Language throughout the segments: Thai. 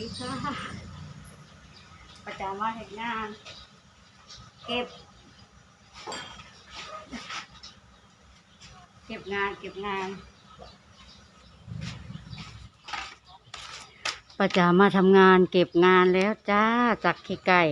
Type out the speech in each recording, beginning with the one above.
ดีค่ะประจำมาเห็นงาน เก็บ เก็บงาน เก็บงานประจามาทำงานเก็บงานแล้วจ้าจากขี้ไก่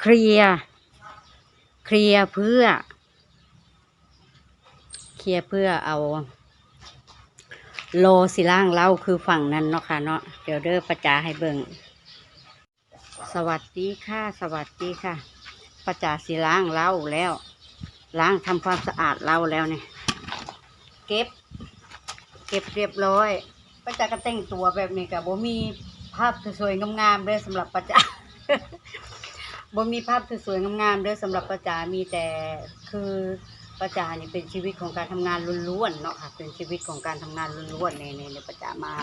เคลียเคลียเพื่อ เคลียเพื่อเอา โลสิล่างเล่าคือฝั่งนั้นเนาะค่ะเนาะเดี๋ยวเด้อประจาให้เบิ่งสวัสดีค่ะ สวัสดีค่ะ ประจาสิล้างเล่าแล้ว ล้างทำความสะอาดเล่าแล้วเนี่ยเก็บ เก็บเรียบร้อย ประจาก็แต่งตัวแบบนี้กับบ่มีภาพสวยๆงามๆเด้อสำหรับประจาบ่มีภาพสวยๆงามๆเด้อสำหรับประจามีแต่คือ ประจานี่เป็นชีวิตของการทำงานล้วนๆเนาะค่ะ เป็นชีวิตของการทำงานล้วนๆในในในประจามา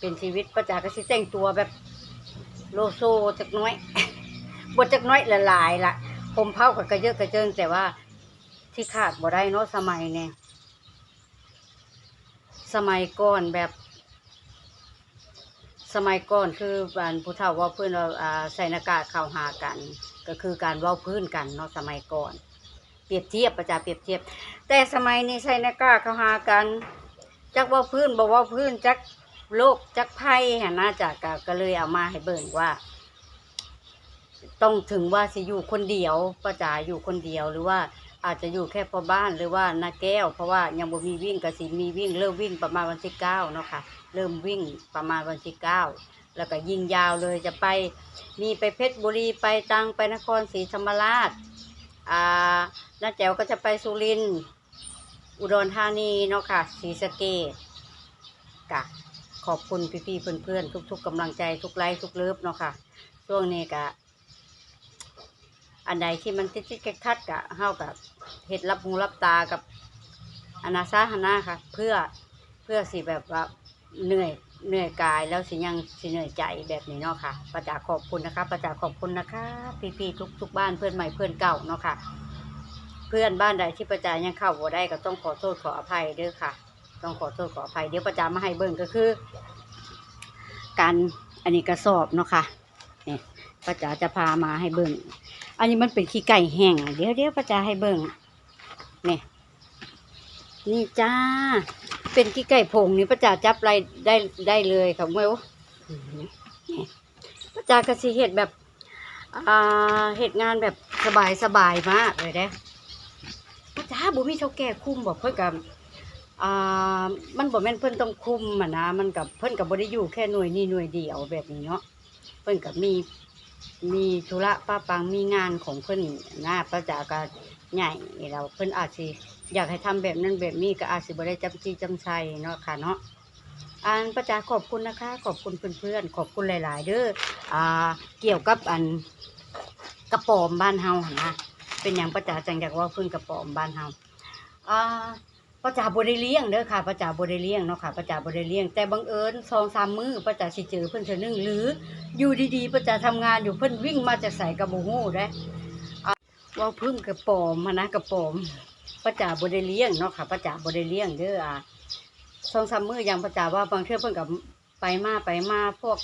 เป็นชีวิตประจาก็สิแต่งตัวแบบโลโซจักน้อยบทจักน้อยละลายละผมเผากับกระเยอะกระเจิงแต่ว่าที่ขาดบ่ได้เนาะสมัยเนี่ยสมัยก่อนแบบ สมัยก่อนคือบ้านผู้เฒ่าว่าเพื่อนเราอ่าใส่หน้ากากเข้าหากัน ก็คือการว้าพื้นกันเนาะสมัยก่อน เปรียบเทียบประจาเปรียบเทียบ แต่สมัยนี้ใส่หน้ากากเขาหากัน จักว่าพื้นบอกว่าพื้นจักโลกจักภัยหันน่าจากก็ก็เลยเอามาให้เบิ่งว่า ต้องถึงว่าสิอยู่คนเดียวประจาอยู่คนเดียวหรือว่าอาจจะอยู่แค่พอบ้านหรือว่านาแก้ว เพราะว่ายังบ่มีวิ่งกระสิมีวิ่งเริ่มวิ่งประมาณวันที่เก้าเนาะค่ะเริ่มวิ่งประมาณวันที่เก้าแล้วก็ยิงยาวเลยจะไป มีไปเพชรบุรีไปตังไปนครศรีธรรมราช อ่าน้าแจ๋วก็จะไปสุรินทร์อุดรธานีเนาะค่ะศรีสะเกษกะขอบคุณพี่ๆเพื่อนๆทุก ๆกำลังใจทุกไลค์ทุกเลิฟเนาะค่ะช่วงนี้กะ อันใดที่มันติดติดๆคัดๆกะเฮากับเฮ็ดรับหูรับตากับอนาซาหนาค่ะ เพื่อเพื่อสิแบบว่าเหนื่อย เหนื่อยกายแล้วสิยังสิเหนื่อยใจแบบนี้เนาะค่ะ ประจากขอบคุณนะคะ ประจากขอบคุณนะคะ พี่ๆทุกทุกๆบ้านเพื่อนใหม่เพื่อนเก่าเนาะค่ะ เพื่อนบ้านใดที่ประจายังเข้าบ่ได้ก็ต้องขอโทษขออภัยด้อค่ะ ต้องขอโทษขออภัยเดี๋ยวประจามาให้เบิ่งก็คือ การอันนี้กระสอบเนาะค่ะนี่ประจาจะพามาให้เบิ่ง อันนี้มันเป็นขี้ไก่แห้ง เดี๋ยวเดี๋ยวประจาให้เบิ่งนี่นี่จ้า เป็นขี้ไก่ผงนี่ประจ่าจับไรได้ได้เลยค่ะเมื่อนี่ประจ่ากระสิเห็ดแบบอ่าเห็ดงานแบบสบายสบายมากเลยเด้ประจ่าบุมีเท่าแก่คุ้มบอกเพื่อนกับอ่ามันบอกแม่นเพิ่อนต้องคุ้มอะนะมันกับเพิ่อนกับบ่ได้อยู่แค่หน่วยนี่หน่วยเดียวแบบนี้เนาะเพิ่อนกับมีมีธุระป้าปังมีงานของเพิ่นหน้าประจ่าก็ ใหญ่เราเพิ่นอาจสิอยากให้ทำแบบนั้นแบบนี้ก็อาจสิบ่ได้จำจีจำชัยเนาะค่ะเนาะอันประจาขอบคุณนะคะ ขอบคุณเพื่อนๆขอบคุณหลาย ๆ เด้ออ่าเกี่ยวกับอันกระป๋อมบ้านเฮานะเป็นอย่างประจาจังอยากว่าเพิ่นกระป๋อมบ้านเฮาอ่าประจาบ่ได้เลี้ยงเด้อค่ะประจาบ่ได้เลี้ยงเนาะค่ะประจาบ่ได้เลี้ยงแต่บังเอิญสองสามมือประจาสิเจอเพิ่นเทื่อนึงหรืออยู่ดีๆเพิ่นจะทำงานอยู่เพิ่นวิ่งมาจากใส่กระโบหูได้ ว่าพึ่งกระปอมมานะกระปอมป้าจ๋าบได้เลี้ยงเนาะค่ะป้าจ๋าบได้เลี้ยงเด้ออะสองสามมืออย่างป้าจ๋าว่าบางเทื่อเพิ่นกับไปมาไปมาพวก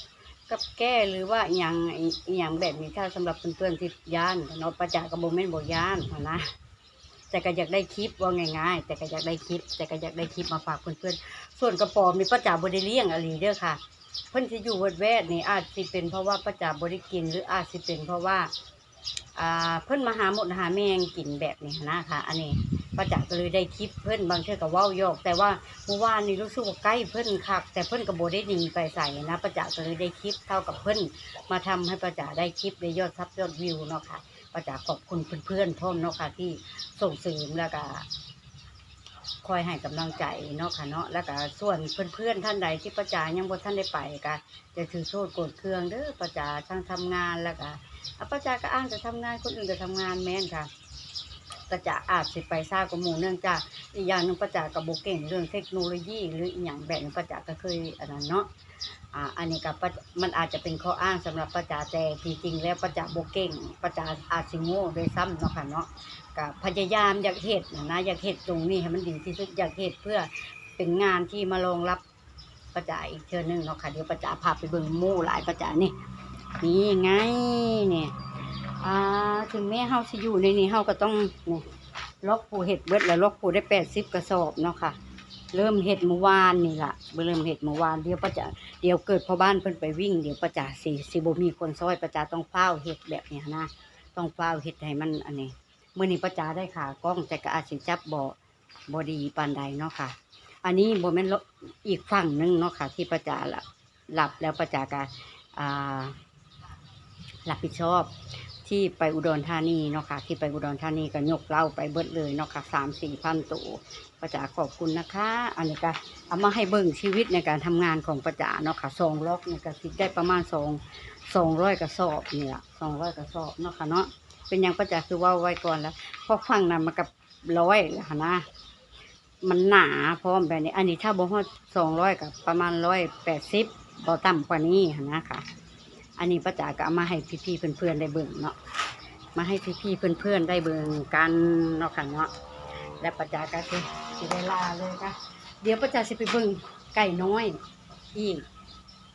กับแก้หรือว่าอย่างอย่างแบบนี้ถ้าสำหรับเพื่อนๆที่ย่านเนาะป้าจ๋าก็บ่แม่นบ่ย่านนะแต่ก็อยากได้คลิปว่าง่าย ๆ แต่ก็อยากได้คลิป แต่ก็อยากได้คลิปมาฝากเพื่อนๆส่วนกระปอมนี่ป้าจ๋าบ่ได้เลี้ยงอะไรเด้อค่ะ เพิ่นสิอยู่เวดแวดนี่อาจสิเป็นเพราะว่าประจาบริกิน หรืออาจสิเป็นเพราะว่า อ่าเพิ่อนมาหาหมดหาแมงกินแบบนี้นะคะอันนี้ประจาก็เลยได้คลิปเพิ่อนบางเทื่อก็เว้าหยก แต่ว่าเมื่อวานนี้รู้สึกว่าใกล้เพิ่อนคัก แต่เพิ่อนก็บ่ได้หนีไปใส่นะ ประจาก็เลยได้คลิปเท่ากับเพิ่อนมาทำให้ประจาได้คลิปได้ยอดซับยอดวิวเนาะค่ะประจาขอบคุณเพื่อนๆพร้อมเนาะค่ะที่ส่งเสริมแล้วก็คอยให้กำลังใจเนาะค่ะเนาะแล้วก็ส่วนเพื่อนๆท่านใดที่ประจายังบ่ท่านได้ไปก็จะถือโทษโกรธเคืองเด้อประจาทั้งทำงานแล้วก็ อะประจาก็อ้างจะทำงานคนอื่นก็ทำงานแม่นค่ะปะจาอาจสิไปทราบกับหมู่เนื่องจากอีกอย่างหนึงประจากับ่เก่งเรื่องเทคโนโลยี หรืออีหยังแบบนี้ประจาก็เคยอันนั้นเนาะอ่าอันนี้ก็ประมันอาจจะเป็นข้ออ้างสำหรับประจาแต่จริงๆแล้วประจาบ่เก่งประจาอาจสิโง่โดยซ้ำเนาะค่ะเนาะก็พยายามอยากเฮ็ดนะนะอยากเฮ็ดตรงนี้ให้มันดีที่สุดอยากเฮ็ดเพื่อเป็นงานที่มารองรับประจาอีกเทือนึงเนาะค่ะเดี๋ยวประจาพาไปเบิ่งหมู่หลายประจานี่ นี่ไงเนี่ยอ่าถึงแม้เฮาสิอยู่ในนี้เฮาก็ต้องเนี่ยล็อกปูเห็ดเบิดแล้วล็อกปูได้80กระสอบเนาะค่ะ เริ่มเห็ดเมื่อวานนี่ล่ะเริ่มเห็ดเมื่อวานเดี๋ยวประจาเดี๋ยวเกิดพ่อบ้านเพิ่นไปวิ่งเดี๋ยวประจาสิสิบมีคนซอยประจาต้องเฝ้าเห็ดแบบเนี้ยนะต้องเฝ้าเห็ดให้มันอันนี้เมื้อนี้ประจาได้ขากล้องแต่ก็อาจสิจับบ่บ่ดีปานใดเนาะค่ะ อันนี้โบแม่นอีกฝั่งหนึงเนาะค่ะ ที่ประจาหลับหลับแล้วประจากาอ่า รับผิดชอบที่ไปอุดรธานีเนาะค่ะที่ไปอุดรธานีก็ยกเล่าไปเบิดเลยเนาะค่ะสามสี่พันตัวประจาขอบคุณนะคะ อันนี้ก็เอามาให้เบิ่งชีวิตในการทำงานของประจาเนาะค่ะสองล็อกเนี่ยก็คิดได้ประมาณสองสองร้อยกระสอบเนี่ยสองร้อยกระสอบเนาะค่ะเนาะเป็นหยังประจาคือว่าไว้ก่อนแล้วเพราะฟังนั้นมันกับร้อยแล้วค่ะนะมันหนาพร้อมแบบนี้ อันนี้ถ้าบ่ฮอดสองร้อยกับประมาณร้อยแปดสิบบ่ต่ำกว่านี้นนะค่ะ อันนี้ป้าจ๋าก็เอามาให้พี่ๆเพื่อนๆได้เบิ่งเนาะมาให้พี่ๆเพื่อนๆได้เบิ่งกันเนาะค่ะเนาะและป้าจ๋าก็สิสิได้ลาเลยค่ะเดี๋ยวป้าจ๋าสิไปเบิ่งไก่น้อยอีก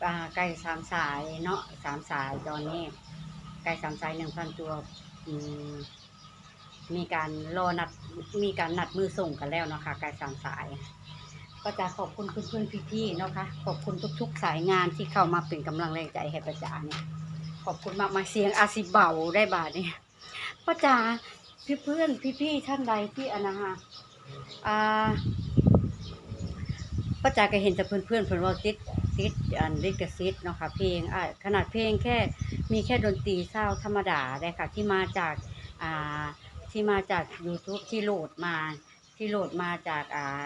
อ่ไก่สามสายเนาะสามสายตอนนี้ ไก่สามสายหนึ่งพันตัวมมีการรอนัดมีการนัดมือส่งกันแล้วเนาะค่ะไก่สามสาย ก็จะขอบคุณเพื่อนๆพี่ๆเนาะค่ะขอบคุณทุกๆสายงานที่เข้ามาเป็นกำลังแรงใจให้ประจาเนี่ยขอบคุณมากมาเสียงอาซิเบาได้บาทเนี่ยประจาพี่เพื่อนพี่ๆท่านใดที่อนนะฮะอ่าประจาก็เห็นแต่เพื่อนๆเพื่อนว่าติดติดอันลิกซิตเนาะค่ะเพลงอ่าขนาดเพลงแค่มีแค่ดนตรีเศร้าธรรมดาได้ค่ะ ที่มาจากอ่าที่มาจาก YouTube ที่โหลดมาที่โหลดมาจากอ่า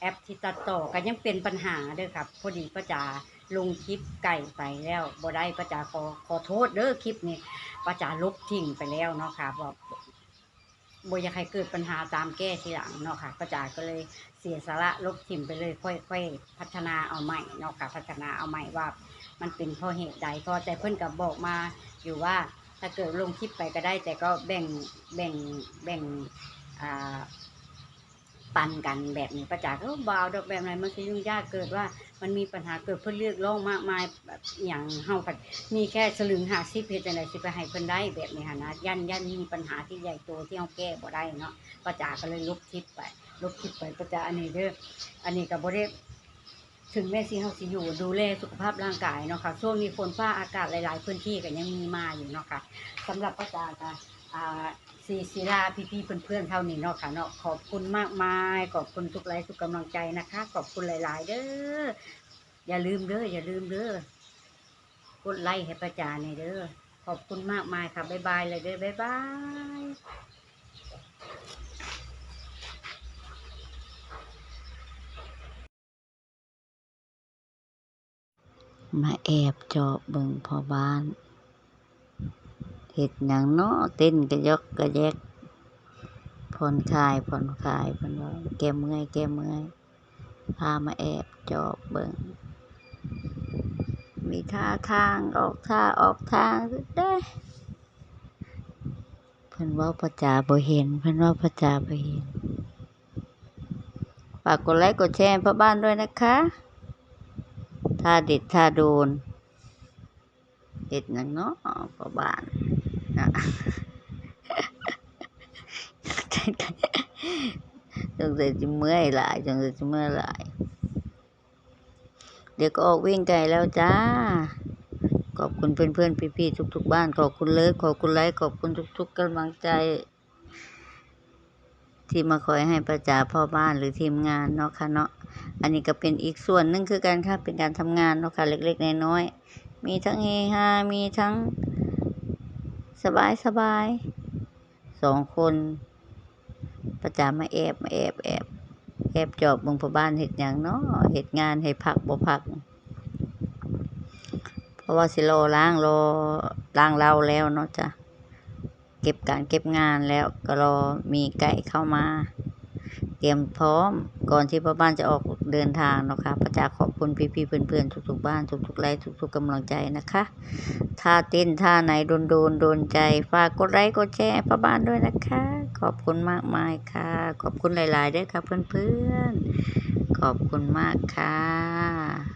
แอปที่ตัดต่อก็ยังเป็นปัญหาเด้อครับ พอดีป้าจ๋าลงคลิปไก่ไปแล้วบ่ได้ป้าจ๋าขอขอโทษเด้อคลิปนี้ป้าจ๋าลบทิ้งไปแล้วเนาะค่ะบอกบ่อยากให้เกิดปัญหาตามแก้ทีหลังเนาะค่ะป้าจ๋าก็เลยเสียสาระลบทิ้งไปเลยค่อย ๆ พัฒนาเอาใหม่เนาะค่ะพัฒนาเอาใหม่ว่า มันเป็นเพราะเหตุใดก็แต่เพิ่อนกับบอกมาอยู่ว่าถ้าเกิดลงคลิปไปก็ได้ แต่ก็แบ่งแบ่งแบ่งอ่า ปันกันแบบนี้ประจักษ์ก็บาวดอกแบบไหนมันจะยุ่งยากเกิดว่ามันมีปัญหาเกิดเพื่อเลือกร้องมากมายแบบอย่างเฮาผัดมีแค่สลึงหาซิเพจอะไรสิไปให้เพิ่นได้แบบนี้ฮะนะยันยันมีปัญหาที่ใหญ่โตที่เฮาแก้บ่ได้เนาะประจักษ์ก็เลยลบคลิปไป ลบคลิปไปประจักษ์อันนี้เด้ออันนี้ก็บ่ได้ถึงแม้สิเฮาสิอยู่ดูแลสุขภาพร่างกายเนาะค่ะช่วงนี้ฝนฟ้าอากาศหลาย ๆ พื้นที่ก็ยังมีมาอยู่เนาะค่ะสำหรับประจาค่ะ อ่าสีศิลาพี่ๆเพื่อนๆเท่านี้เนาะค่ะเนาะขอบคุณมากมายขอบคุณทุกไลค์ทุกกำลังใจนะคะ ขอบคุณหลายๆ เด้ออย่าลืมเด้ออย่าลืมเด้อกดไลค์ให้ประจาเนี่ยเด้อขอบคุณมากมายค่ะบ๊ายบายเลยเด้อบ๊ายบายมาแอบเจอบเบิ่งพ่อบ้าน เห็ดหยังเนาะเต้นกระยกกระแยกผ่อนคลายผ่อนคลายเพิ่นว่าแก้เมื่อยแก้เมื่อยพามาแอบจอบเบิ่งมีท่าทางออกท่าออกทางได้เพิ่นว่าประจาบ่เห็นเพิ่นว่าประจาบ่เห็นฝากกดไลค์กดแชร์พ่อบ้านด้วยนะคะท่าเด็ดท่าโดนเด็ดหนังเนาะพ่อบ้าน จงใส่จเมื่อยหลายจงใส่จเมื่อยหลาย เดี๋ยวก็ออกวิ่งไกลแล้วจ้า ขอบคุณเพื่อนๆพี่ๆทุก ๆ บ้าน ขอบคุณเลิศขอบคุณไลค์ขอบคุณทุก ๆกำลังใจ ที่มาคอยให้ประจาพ่อบ้านหรือทีมงานเนาะค่ะเนาะอันนี้ก็เป็นอีกส่วนหนึ่งคือการค่ะเป็นการทำงานเนาะค่ะเล็กๆน้อยๆมีทั้งเฮฮามีทั้ง สบายสบายสองคน ประจามาแอบมาแอบแอบแอบจอบบงพบ้านเห็ดอย่างเนาะเห็ดงานให้พักบ่พัก เพราะว่าสิรอล้างรอล้างเราแล้วเนาะจ้ะเก็บการเก็บงานแล้วก็รอมีไก่เข้ามา เตรียมพร้อมก่อนที่พ่อบ้านจะออกเดินทางนะคะประจาขอบคุณพี่ๆเพื่อนๆทุกๆบ้านทุกๆไลค์ทุกๆกำลังใจนะคะท่าเต้นท่าไหนโดนโดนโดนใจฝากกดไลค์กดแชร์พ่อบ้านด้วยนะคะ ขอบคุณมากมายค่ะ ขอบคุณหลายๆด้วยค่ะเพื่อนๆขอบคุณมากค่ะ